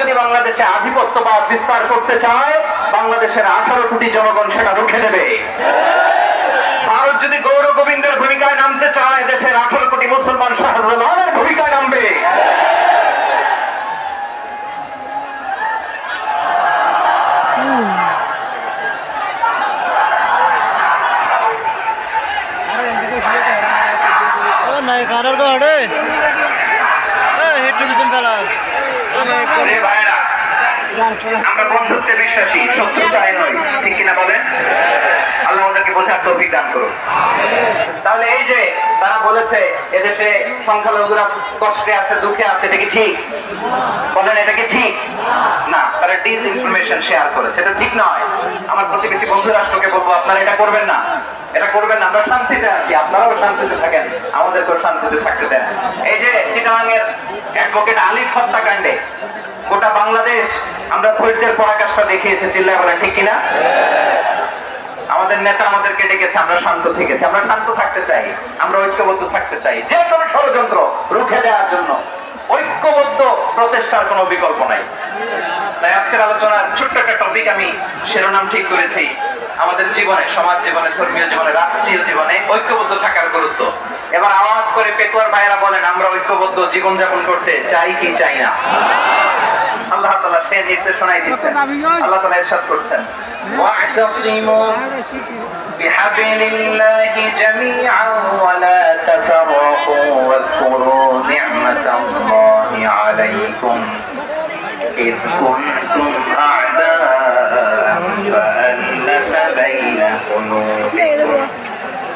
যদি বাংলাদেশে আধিপত্য বা বিস্তার করতে চায়, বাংলাদেশের আঠারো কোটি জনগণ সেটা রুখে দেবে। ভারত যদি গৌর গোবিন্দের ভূমিকায় নামতে চায়, দেশের আঠারো কোটি মুসলমান শাহজালের ভূমিকায় নামবে। কারোর ঘরে? হিটু দিতেন ফেলা ভাইরা আমরা বন্ধুত্বে বিশ্বাসী, শত্রু নয়। ঠিক কিনা বলেন? আল্লাহ ওদেরকে বোঝার তৌফিক দান করুন। তাহলে এই যে তারা বলেছে, এদেশে সংখ্যালঘুরা কষ্টে আছে, দুঃখে আছে, এটা কি ঠিক? বলেন, এটা কি ঠিক? না, তারা ডিস ইনফরমেশন শেয়ার করে। সেটা ঠিক নয়। আমার প্রতিবেশী বন্ধু রাষ্ট্রকে বলব, আপনারা এটা করবেন না। এটা করবেন না, আমরা শান্তিতে আছি, আপনারাও শান্তিতে থাকেন, আমাদেরকেও শান্তিতে থাকতে দেন। এই যে চিটাঙের অ্যাডভোকেট আলিফ হত্যাকাণ্ডে গোটা বাংলাদেশ আমরা ধৈর্যের পরাকাশটা দেখিয়েছে, চিল্লায় বলেন, ঠিক কিনা? আমাদের নেতা আমাদেরকে ডেকেছে, আমরা শান্ত থেকেছি, আমরা শান্ত থাকতে চাই, আমরা ঐক্যবদ্ধ থাকতে চাই। যে কোনো ষড়যন্ত্র রুখে দেওয়ার জন্য ঐক্যবদ্ধ প্রচেষ্টার কোনো বিকল্প নাই। তাই আজকের আলোচনার ছোট্ট একটা টপিক আমি শিরোনাম ঠিক করেছি। আমাদের জীবনে, সমাজ জীবনে, ধর্মীয় জীবনে, রাষ্ট্রীয় জীবনে ঐক্যবদ্ধ থাকার গুরুত্ব। এবার আওয়াজ করে পেটুয়ার ভাইয়েরা বলেন আমরা ঐক্যবদ্ধ জীবনযাপন করতে চাই কি চাই না আল্লাহ তাআলা সে নির্দেশনাই দিচ্ছেন আল্লাহ তাআলা ইরশাদ করছেন واعتصموا بحبل الله جميعا ولا تفرقوا واذكروا نعمة الله عليكم إذ كنتم أعداء فألف بين قلوبكم